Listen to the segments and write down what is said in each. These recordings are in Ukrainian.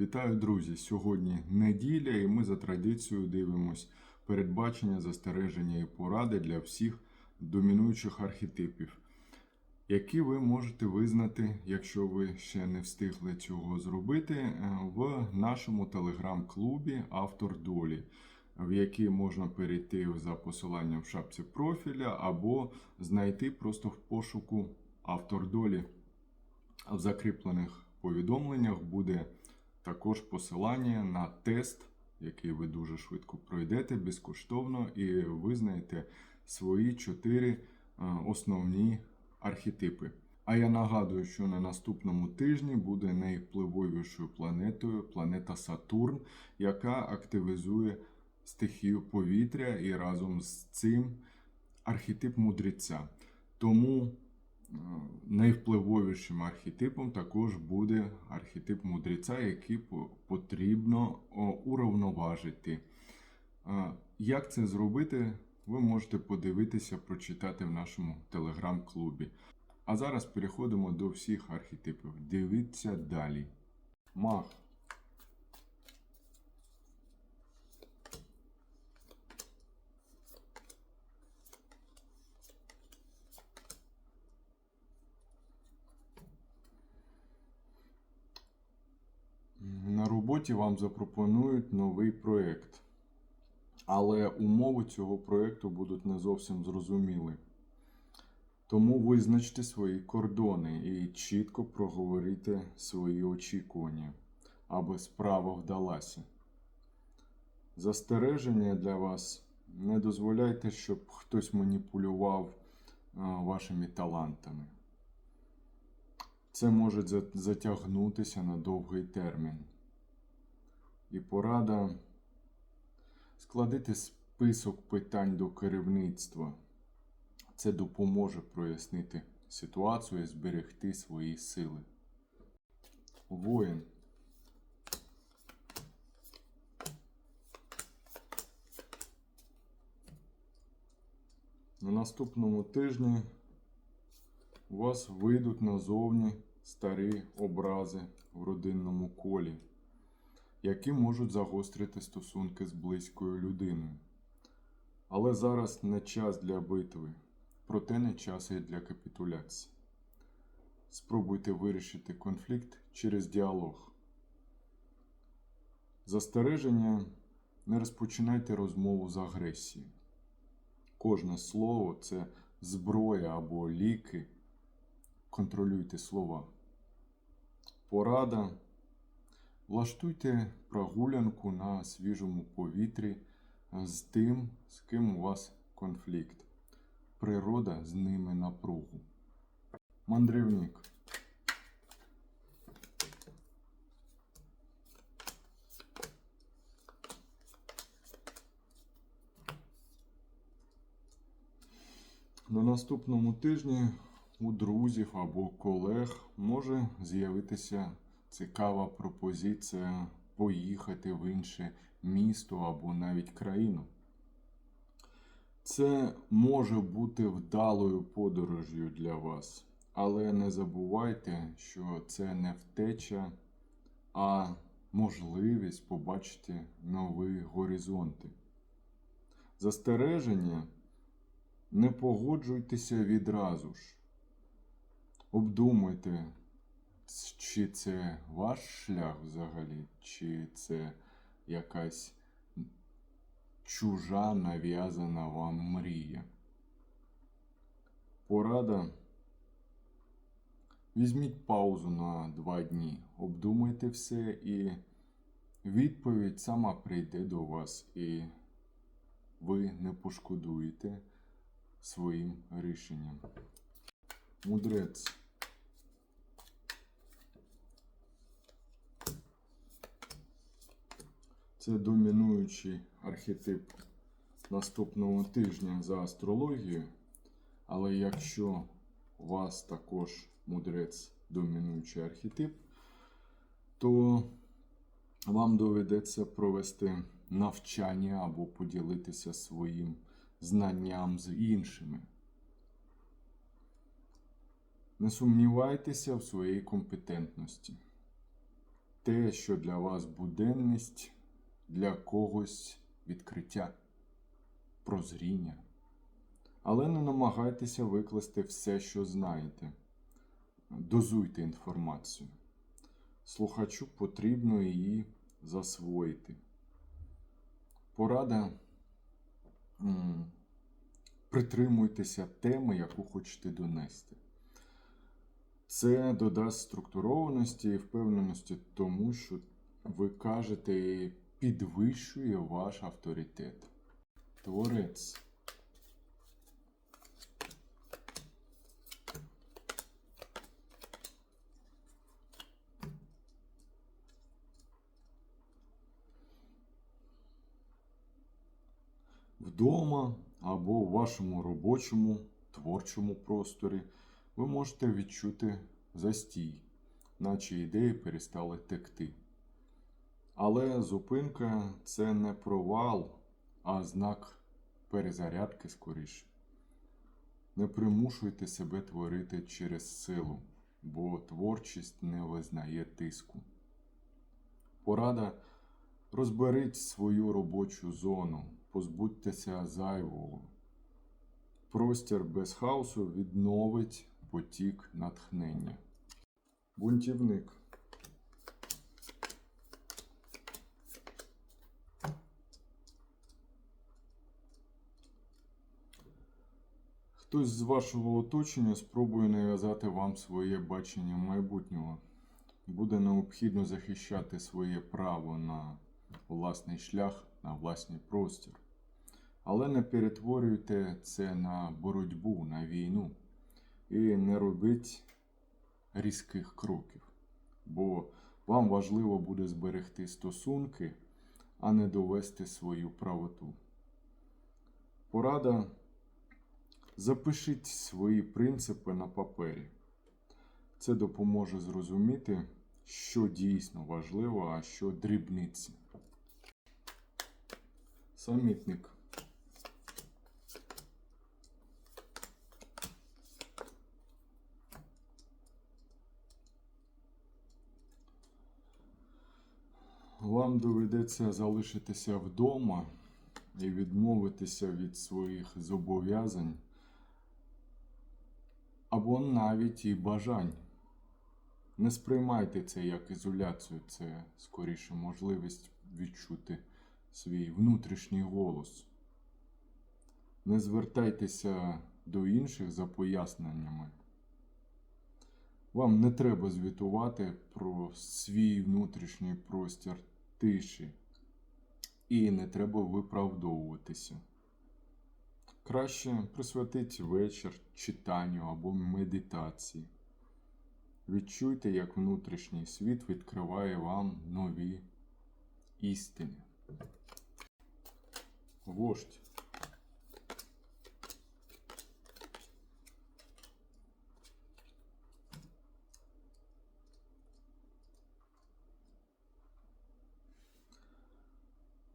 Вітаю, друзі! Сьогодні неділя, і ми за традицією дивимось передбачення, застереження і поради для всіх домінуючих архетипів, які ви можете визнати, якщо ви ще не встигли цього зробити, е, в нашому телеграм-клубі Автор Долі, в який можна перейти за посиланням в шапці профіля або знайти просто в пошуку Автор Долі. В закріплених повідомленнях буде також посилання на тест, який ви дуже швидко пройдете безкоштовно, і визнаєте свої чотири е, основні архетипи. А я нагадую, що на наступному тижні буде найвпливовішою планетою планета Сатурн, яка активізує стихію повітря і разом з цим архетип мудреця. Тому найвпливовішим архетипом також буде архетип мудреця, який потрібно уравноважити. Як це зробити, ви можете подивитися, прочитати в нашому телеграм-клубі. А зараз переходимо до всіх архетипів. Дивіться далі. Маг. На роботі вам запропонують новий проєкт. Але умови цього проєкту будуть не зовсім зрозумілі. Тому визначте свої кордони і чітко проговорите свої очікування, аби справа вдалася. Застереження для вас не дозволяйте, щоб хтось маніпулював вашими талантами. Це може затягнутися на довгий термін. І порада складити список питань до керівництва. Це допоможе прояснити ситуацію і зберегти свої сили. Воїн. На наступному тижні у вас вийдуть назовні старі образи в родинному колі, які можуть загострити стосунки з близькою людиною. Але зараз не час для битви, проте не час і для капітуляції. Спробуйте вирішити конфлікт через діалог. Застереження не розпочинайте розмову з агресії. Кожне слово це зброя або ліки. Контролюйте слова. Порада. Влаштуйте прогулянку на свіжому повітрі з тим, з ким у вас конфлікт. Природа з ними напругу. Мандрівник. На наступному тижні у друзів або колег може з'явитися цікава пропозиція поїхати в інше місто або навіть країну. Це може бути вдалою подорожю для вас, але не забувайте, що це не втеча, а можливість побачити нові горизонти. Застереження не погоджуйтеся відразу ж. Обдумуйте, чи це ваш шлях взагалі, чи це якась чужа нав'язана вам мрія. Порада. Візьміть паузу на два дні, обдумайте все і відповідь сама прийде до вас, і ви не пошкодуєте своїм рішенням. Мудрець. Це домінуючий архетип наступного тижня за астрологією. Але якщо у вас також мудрець домінуючий архетип, то вам доведеться провести навчання або поділитися своїм знанням з іншими. Не сумнівайтеся в своїй компетентності. те, що для вас буденність, для когось відкриття, прозріння. Але не намагайтеся викласти все, що знаєте. Дозуйте інформацію. Слухачу потрібно її засвоїти. Порада притримуйтеся теми, яку хочете донести. Це додасть структурованості і впевненості тому, що ви кажете підвищує ваш авторитет. Творець. Вдома або у вашому робочому творчому просторі ви можете відчути застій, наче ідеї перестали текти. Але зупинка це не провал, а знак перезарядки скоріше. Не примушуйте себе творити через силу, бо творчість не визнає тиску. Порада розберіть свою робочу зону, позбудьтеся зайвого. Простір без хаосу відновить потік натхнення. Бунтівник. Хтось з вашого оточення спробує нав'язати вам своє бачення майбутнього. Буде необхідно захищати своє право на власний шлях, на власний простір. Але не перетворюйте це на боротьбу, на війну. І не робіть різких кроків. Бо вам важливо буде зберегти стосунки, а не довести свою правоту. Порада запишіть свої принципи на папері. Це допоможе зрозуміти, що дійсно важливо, а що дрібниці. Самітник. Вам доведеться залишитися вдома і відмовитися від своїх зобов'язань або навіть і бажань. Не сприймайте це як ізоляцію, це скоріше можливість відчути свій внутрішній голос. Не звертайтеся до інших за поясненнями. Вам не треба звітувати про свій внутрішній простір тиші. І не треба виправдовуватися. Краще присвятити вечір читанню або медитації. Відчуйте, як внутрішній світ відкриває вам нові істини. Вождь.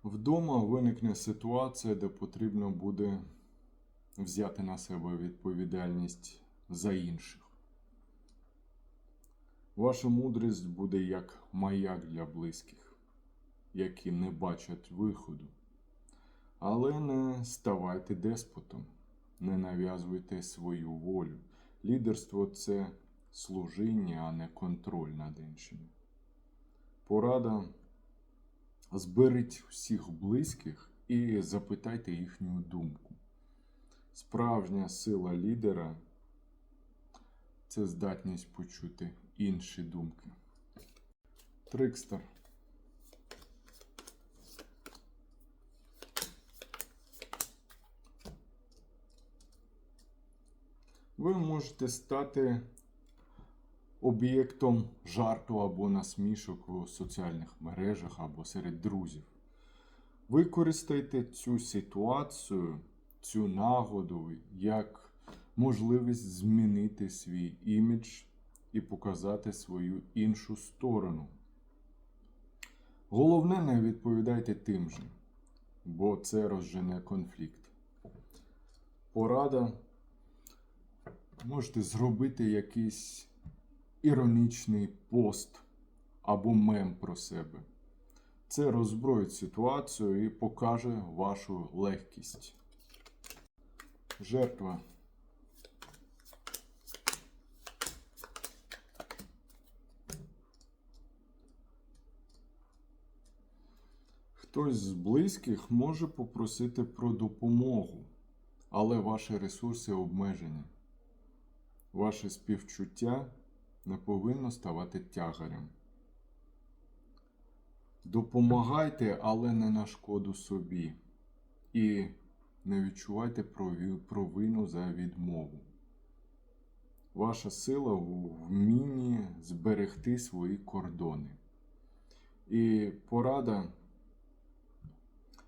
Вдома виникне ситуація, де потрібно буде взяти на себе відповідальність за інших. Ваша мудрість буде як маяк для близьких, які не бачать виходу. Але не ставайте деспотом, не нав'язуйте свою волю. Лідерство це служіння, а не контроль над іншими. Порада зберіть всіх близьких і запитайте їхню думку. Справжня сила лідера це здатність почути інші думки. Трикстер. Ви можете стати об'єктом жарту або насмішок у соціальних мережах або серед друзів. Використайте цю ситуацію, цю нагоду як можливість змінити свій імідж і показати свою іншу сторону. Головне, не відповідайте тим же, бо це розжене конфлікт. Порада можете зробити якийсь іронічний пост або мем про себе. Це роззброїть ситуацію і покаже вашу легкість. Жертва. Хтось з близьких може попросити про допомогу, але ваші ресурси обмежені. Ваше співчуття не повинно ставати тягарем. Допомагайте, але не на шкоду собі. І не відчувайте провину за відмову. Ваша сила в вмінні зберегти свої кордони. І порада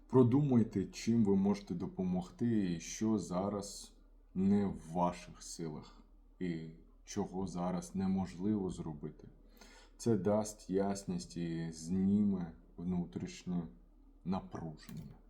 продумайте, чим ви можете допомогти і що зараз не в ваших силах, і чого зараз неможливо зробити. Це дасть ясність і зніме внутрішнє напруження.